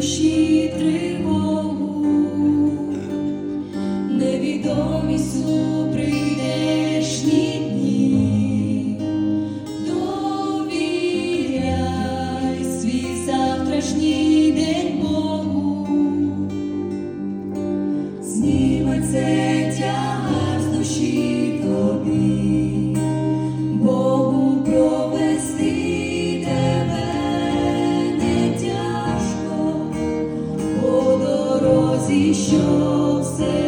душі тривогу, невідомі су прийдешні дні, свій завтрашній день Богу, зніметься. seashore say